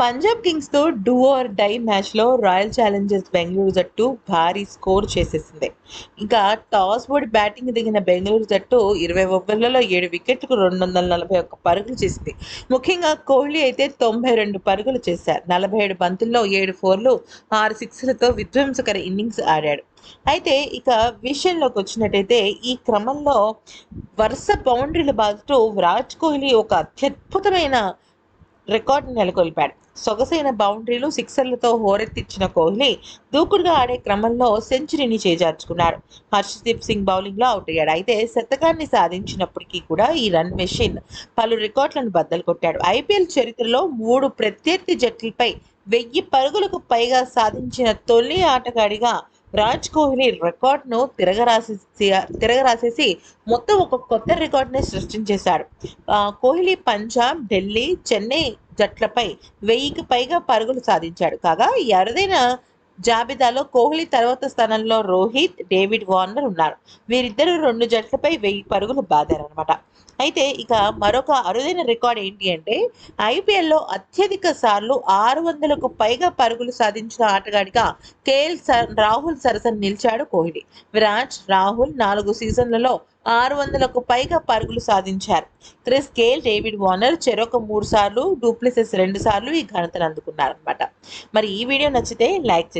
పంజాబ్ కింగ్స్తో do or die మ్యాచ్లో royal Challengers Bengaluru జట్టు భారీ స్కోర్ చేసేసింది. ఇంకా టాస్ ఓడి బ్యాటింగ్ దిగిన బెంగళూరు జట్టు ఇరవై ఓవర్లలో ఏడు వికెట్లకు రెండు వందల నలభై ఒక్క పరుగులు చేసింది. ముఖ్యంగా కోహ్లీ అయితే తొంభై రెండు పరుగులు చేశారు. నలభై ఏడు బంతుల్లో ఏడు ఫోర్లు ఆరు సిక్స్లతో విధ్వంసకర ఇన్నింగ్స్ ఆడాడు. అయితే ఇక విషయంలోకి వచ్చినట్టయితే ఈ క్రమంలో వరుస బౌండరీలు బాదుతూ విరాట్ కోహ్లీ ఒక అత్యద్భుతమైన రికార్డు నెలకొల్పాడు. సొగసైన బౌండరీలు సిక్సర్లతో హోరెత్తిచ్చిన కోహ్లీ దూకుడుగా ఆడే క్రమంలో సెంచరీని చేజార్చుకున్నారు. హర్షదీప్ సింగ్ బౌలింగ్లో అవుట్ అయ్యాడు. అయితే శతకాన్ని సాధించినప్పటికీ కూడా ఈ రన్ మెషిన్ పలు రికార్డులను బద్దలు కొట్టాడు. ఐపీఎల్ చరిత్రలో మూడు ప్రత్యర్థి జట్లపై వెయ్యి పరుగులకు పైగా సాధించిన తొలి ఆటగాడిగా రాజ్ కోహ్లీ రికార్డ్ను తిరగరాసేసి తిరగరాసేసి మొత్తం ఒక కొత్త రికార్డుని సృష్టించేశాడు ఆ, కోహ్లీ పంజాబ్ ఢిల్లీ చెన్నై జట్లపై వెయ్యికి పైగా పరుగులు సాధించాడు. కాగా ఈ జాబితాలో కోహ్లీ తర్వాత స్థానంలో రోహిత్ డేవిడ్ వార్నర్ ఉన్నారు. వీరిద్దరూ రెండు జట్లపై వెయ్యి పరుగులు బాదారనమాట అయితే ఇక మరొక అరుదైన రికార్డ్ ఏంటి అంటే ఐపీఎల్లో అత్యధిక సార్లు ఆరు వందలకు పైగా పరుగులు సాధించిన ఆటగాడిగా కేఎల్ రాహుల్ సరసన నిలిచాడు కోహ్లీ. విరాట్ రాహుల్ నాలుగు సీజన్లలో ఆరు వందలకు పైగా పరుగులు సాధించారు. క్రిస్ గేల్ డేవిడ్ వార్నర్ చెరొక మూడు సార్లు డూప్లిసెస్ రెండు సార్లు ఈ ఘనతను అందుకున్నారనమాట మరి ఈ వీడియో నచ్చితే లైక్